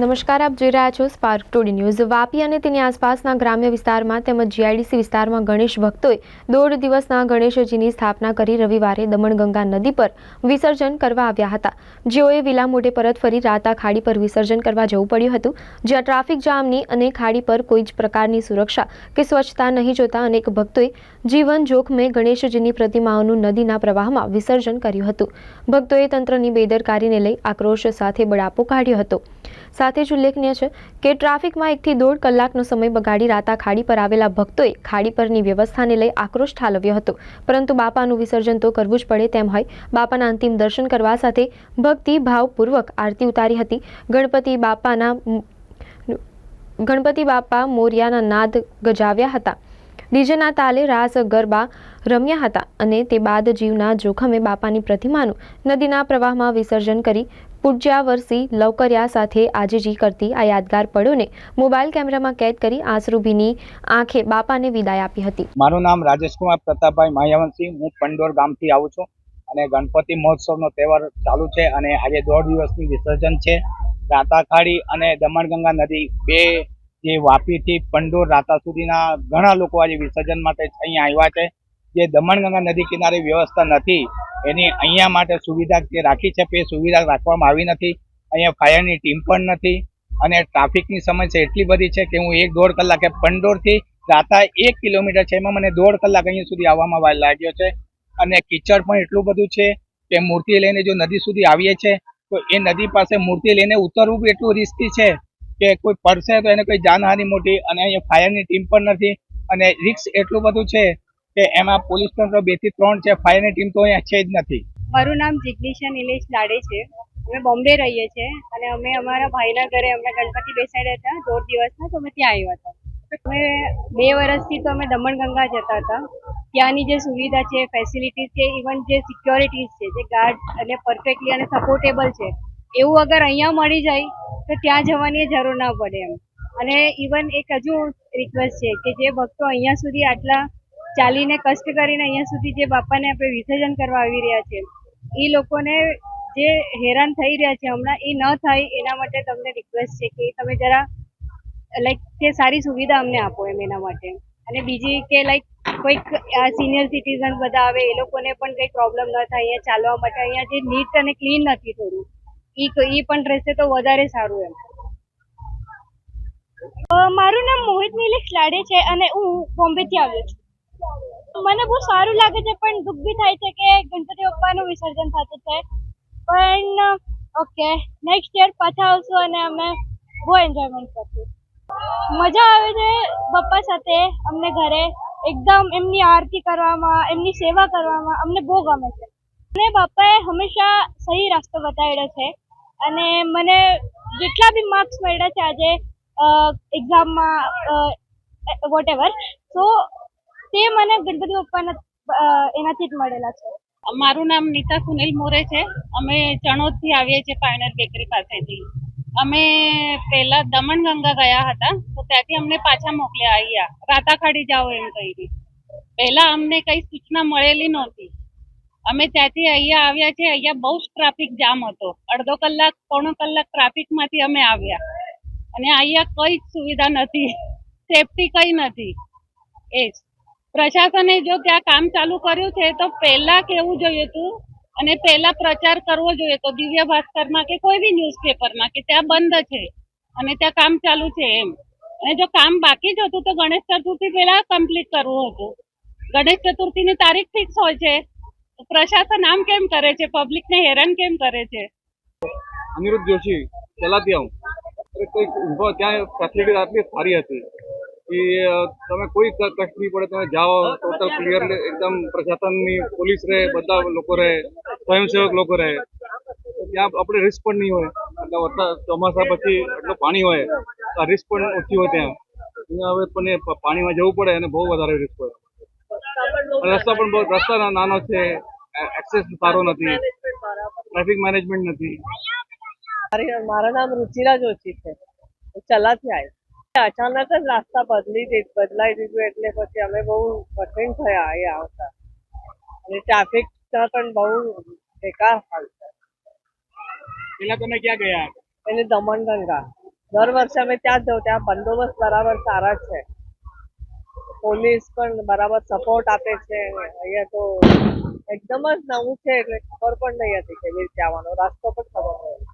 નમસ્કાર, આપ જોઈ રહ્યા છો સ્પાર્ક ટુડી ન્યૂઝ વાપી અને તેની આસપાસના ગ્રામ્ય વિસ્તારમાં તેમજ જીઆઈડીસી વિસ્તારમાં ગણેશ ભક્તોએ દોઢ દિવસના ગણેશજીની સ્થાપના કરી રવિવારે દમણગંગા નદી પર વિસર્જન કરવા આવ્યા હતા. જેઓએ વિલા મોઢે પરત ફરી રાતા ખાડી પર વિસર્જન કરવા જવું પડ્યું હતું. જ્યાં ટ્રાફિક જામની અને ખાડી પર કોઈ જ પ્રકારની સુરક્ષા કે સ્વચ્છતા નહીં જોતા અનેક ભક્તોએ જીવન જોખમે ગણેશજીની પ્રતિમાઓનું નદીના પ્રવાહમાં વિસર્જન કર્યું હતું. ભક્તોએ તંત્રની બેદરકારીને લઈ આક્રોશ સાથે બળાપો કાઢ્યો હતો. સાથે જ ઉલ્લેખનીય છે કે ટ્રાફિકમાં એકથી દોઢ કલાકનો સમય બગાડી રાતા ખાડી પર આવેલા ભક્તોએ ખાડી પરની વ્યવસ્થાને લઈ આક્રોશ ઠાલવ્યો હતો. પરંતુ બાપાનું વિસર્જન તો કરવું જ પડે તેમ હોય. બાપાના અંતિમ દર્શન કરવા સાથે ભક્તિ ભાવપૂર્વક આરતી ઉતારી હતી. ગણપતિ બાપાના ગણપતિ બાપા મોરિયાના નાદ ગજાવ્યા હતા. ડીજેના તાલે રાસ ગરબા રમ્યા હતા અને તે બાદ જીવના જોખમે બાપાની પ્રતિમાનું નદીના પ્રવાહમાં વિસર્જન કરી પૂજ્યાવર્ષી લવકર્યા સાથે આજીજી કરતી આ યાદગાર પળોને મોબાઈલ કેમેરામાં કેદ કરી આંસરૂભીની આંખે બાપાને વિદાય આપી હતી. મારું નામ રાજેશકુમાર પ્રતાપભાઈ માયાવંશી. હું પંડોર ગામથી આવું છું અને ગણપતિ મહોત્સવનો તહેવાર ચાલુ છે અને આજે દોઢ દિવસની વિસર્જન છે. રાતાખાડી અને દમણગંગા નદી બે જે વાપીથી પંડોર રાતા સુધીના ઘણા લોકો આજે વિસર્જન માટે અહીંયા આવ્યા છે. જે દમણગંગા નદી કિનારે વ્યવસ્થા નથી, એની અહીંયા માટે સુવિધા જે રાખી છે તે સુવિધા રાખવામાં આવી નથી. અહીંયા ફાયરની ટીમ પણ નથી અને ટ્રાફિકની સમસ્યા એટલી બધી છે કે હું એક દોઢ કલાકે પંડોરથી રાતા એક કિલોમીટર છે, એમાં મને દોઢ કલાક અહીંયા સુધી આવવામાં વાર લાગ્યો છે. અને કિચડ પણ એટલું બધું છે કે મૂર્તિ લઈને જો નદી સુધી આવીએ છે, તો એ નદી પાસે મૂર્તિ લઈને ઉતરવું બી એટલું રિસ્કી છે કે કોઈ પડશે તો એને કોઈ જાનહાનિ મોટી અને અહીંયા ફાયરની ટીમ પણ નથી અને રિક્સ એટલું બધું છે કે એમાં પોલીસ તંત્ર બેથી ત્રણ છે, ફાયરની ટીમ તો અહીંયા છે જ નથી. મારું નામ જિગ્નિશા નિલેશ લાડે છે. અમે બોમ્બે રહીએ છીએ અને અમે અમારા ભાઈના ઘરે અમે ગણપતિ બેસાડ્યા હતા દોઢ દિવસના તો અમે ત્યાં આવ્યા હતા. અમે બે વર્ષથી તો અમે દમણગંગા જતા હતા. ત્યાંની જે સુવિધા છે ફેસિલિટીઝ છે ઇવન જે સિક્યોરિટીઝ છે, જે ગાર્ડ અને પરફેક્ટલી અને સપોર્ટેબલ છે, એવું અગર અહીંયા મળી જાય તો ત્યાં જવાની જરૂર ના પડે એમ. અને ઇવન એક હજુ રિક્વેસ્ટ છે કે જે ભક્તો અહીંયા સુધી આટલા ચાલીને કષ્ટ કરીને અહીંયા સુધી જે બાપાને આપણે વિસર્જન કરવા આવી રહ્યા છે, એ લોકોને જે હેરાન થઈ રહ્યા છે હમણાં, એ ન થાય એના માટે તમને રિક્વેસ્ટ છે કે તમે જરા લાઈક કે સારી સુવિધા અમને આપો એમ એના માટે. અને બીજી કે લાઈક કોઈક સિનિયર સિટીઝન બધા આવે, એ લોકોને પણ કંઈ પ્રોબ્લેમ ન થાય, અહીંયા ચાલવા માટે અહીંયા જે નીટ અને ક્લીન નથી થોડું, એ ઈ પણ રહેશે તો વધારે સારું એમ. મારું નામ મોહિત નિલેશ લાડે છે અને હું બોમ્બેથી આવ્યો છું. મને બહુ સારું લાગે છે, પણ દુઃખ બી થાય છે કે ગણપતિ બાપ્પાનું વિસર્જન થતું છે. પણ, ઓકે નેક્સ્ટ યર પાછા આવશું અને અમે બહુ એન્જોયમેન્ટ કરશું. મજા આવે છે પપ્પા સાથે, અમને ઘરે. એકદમ એમની આરતી કરવામાં, એમની સેવા કરવામાં અમને બહુ ગમે છે. અને બાપાએ હંમેશા સહી રસ્તો બતાવ્યો છે. અને મને જેટલા બી માર્ક્સ મળ્યા છે આજે એક્ઝામમાં વોટ એવર સો તે મને ગણપતિ બાપ્પાના એનાથી જ મળેલા છે. મારું નામ નીતા સુનિલ મોરે છે. અમે ચણોદથી આવીએ છીએ પાયનર બેકરી પાસેથી. અમે પહેલા દમણગંગા ગયા હતા, તો ત્યાંથી અમને પાછા મોકલ્યા અહીંયા રાતાખાડી જાઓ એમ કહી. પહેલા અમને કઈ સૂચના મળેલી નહોતી. અમે ત્યાંથી અહીંયા આવ્યા છે અહીંયા બહુ જ ટ્રાફિક જામ હતો. અડધો કલાક, પોણો કલાક ટ્રાફિકમાંથી અમે આવ્યા. અને અહીંયા કઈ જ સુવિધા નથી. સેફટી કઈ નથી. એ જ. પ્રશાસને જો ત્યાં કામ ચાલુ કર્યું છે, તો પહેલા કેવું જોઈએ હતું અને પહેલા પ્રચાર કરવો જોઈએ તો દિવ્ય ભાસ્કરમાં કે કોઈ બી ન્યૂઝપેપરમાં કે ત્યાં બંધ છે અને ત્યાં કામ ચાલુ છે એમ. અને જો કામ બાકી જ હતું તો ગણેશ ચતુર્થી પહેલા કમ્પ્લીટ કરવું હતું. ગણેશ ચતુર્થીની તારીખ ફિક્સ હોય છે. પ્રશાસન આમ કેમ કરે છે? પબ્લિકને હેરાન કેમ કરે છે? અનિરુદ્ધ જોશી ચલાતી આવું. એટલે ત્યાં ફેસિલિટી આટલી સારી હતી. કે તમે કોઈ કષ્ટ નહીં પડે તમે જાઓ ટોટલ ક્લિયરલી એકદમ પ્રશાસનની પોલીસ રહે, બધા લોકો રહે, સ્વયંસેવક લોકો રહે. ત્યાં આપણે રિસ્ક પણ નહીં હોય. એટલે વરસાદ, ચોમાસા પછી એટલું પાણી હોય. તો રિસ્ક પણ ઓછી હોય ત્યાં. અહીંયા હવે પણ પાણીમાં જવું પડે અને બહુ વધારે રિસ્ક હોય. રસ્તા પણ બહુ, રસ્તા નાનો છે. એક્સેસ સારો નથી. ટ્રાફિક મેનેજમેન્ટ નથી. મારું નામ રુચિરા જોશી છે. ચલાથી આવી અચાનક જ રાસ્તા બદલી દીધ બદલાઈ દીધું એટલે પછી અમે બહુ કઠિન થયા અહીંયા આવતા. અને ટ્રાફિક પણ બહુ બેકાર હાલ છે પેલા તમે ક્યાં ગયા? એટલે દમણગંગા. દર વર્ષે અમે ત્યાં જ જવું ત્યાં બંદોબસ્ત બરાબર સારા છે. પોલીસ પણ બરાબર સપોર્ટ આપે છે અહીંયા તો એકદમ જ નવું છે એટલે ખબર પણ નહીં હતી કેવી રીતે આવવાનો. રસ્તો પણ ખબર નહીં